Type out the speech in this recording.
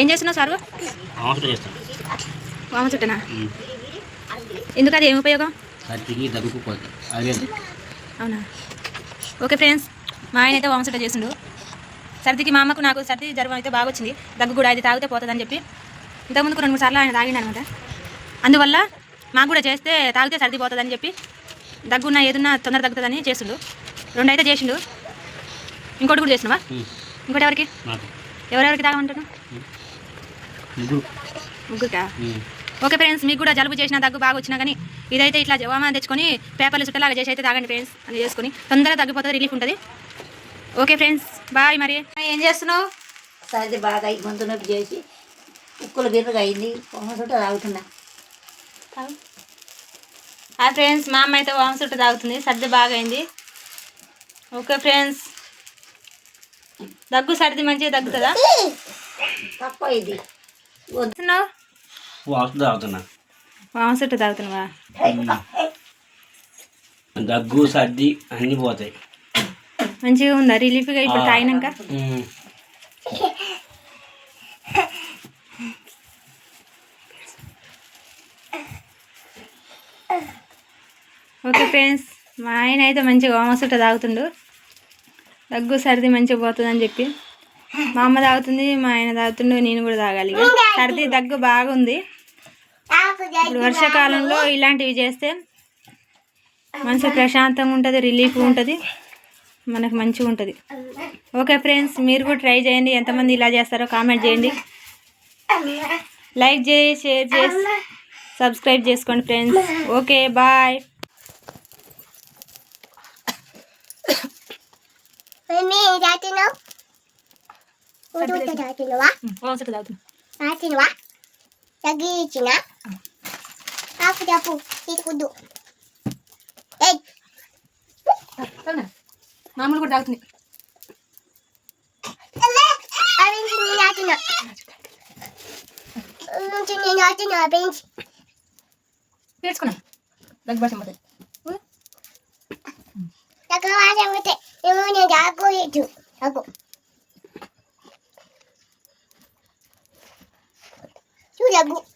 ఏం చేస్తున్నావు సారు? వామ చుట్టనా? ఎందుకు అది ఏం ఉపయోగం? అవునా? ఓకే ఫ్రెండ్స్ మా ఆయన అయితే వామ చుట్ట చేసిండు. సర్దికి మా అమ్మకు నాకు సర్ది జ్వరం అయితే బాగా వచ్చింది. దగ్గు కూడా అది తాగితే పోతుందని చెప్పి ఇంతకుముందుకు రెండు మూడు సార్లు ఆయన తాగిండు అనమాట అందువల్ల మాకు కూడా చేస్తే తాగితే సర్ది పోతుందని చెప్పి దగ్గున్నా ఏదున్నా తొందర తగ్గుతుందని చేసిండు. రెండు అయితే చేసిండు. ఇంకోటి కూడా చేసినావా? ఇంకోటి ఎవరికి? ఎవరెవరికి తాగమంటాను ముగ్గురికా. ఓకే ఫ్రెండ్స్ మీకు కూడా జలుబు చేసిన దగ్గు బాగా వచ్చినా కానీ ఇదైతే ఇట్లా జవామా తెచ్చుకొని పేపర్లు చుట్టలాగా చేసి అయితే తాగండి ఫ్రెండ్స్ అని చేసుకొని తొందరగా తగ్గిపోతుంది రిలీఫ్ ఉంటుంది. ఓకే ఫ్రెండ్స్ బాయ్ మరి. ఏం చేస్తున్నావు? సర్ది బాగా గొంతు నొప్పి చేసి ఉక్కులు బిర్రగా అయింది పొమ్మ చుట్టూ తాగుతున్నా. హాయ్ ఫ్రెండ్స్ మా అమ్మ అయితే వామ చుట్టూ తాగుతుంది సర్ది బాగా అయింది. ఓకే ఫ్రెండ్స్ దగ్గు సర్ది మంచిగా తగ్గుతుందా? తప్ప ఇది తాగుతున్నా. తాగుతున్నావా? దగ్గు సర్ది అన్నీ పోతాయి. మంచిగా ఉందా? రిలీఫ్గా ఇప్పుడు తాగినాక. ఓకే ఫ్రెండ్స్ మా ఆయన అయితే మంచిగా వామసుట తాగుతుండు? దగ్గు సర్ది మంచిగా పోతుందని చెప్పి. మా అమ్మ తాగుతుంది మా ఆయన తాగుతుండు నేను కూడా తాగాలి. సర్ది దగ్గు బాగుంది. ఇప్పుడు వర్షాకాలంలో ఇలాంటివి చేస్తే మనసు ప్రశాంతంగా ఉంటుంది రిలీఫ్ ఉంటుంది మనకు మంచిగా ఉంటుంది. ఓకే ఫ్రెండ్స్ మీరు కూడా ట్రై చేయండి. ఎంతమంది ఇలా చేస్తారో కామెంట్ చేయండి. లైక్ చేసి షేర్ చేసి సబ్స్క్రైబ్ చేసుకోండి ఫ్రెండ్స్. Okay bye. రాతినవా వామసుట తాగుతుంది రాతినవా తగ్గించిన కాపు తప్పు తీసుకుద్దు. ఏయ్! మామూలు కూడా తాగుతుంది. నుంచి నేను రాతిన అవించి పీల్చుకున్నా. దగ్గు భాష పోతుంది తక్కువ వాసన పోతే ఏమో నేను రాకూడదు తగ్గు. lagu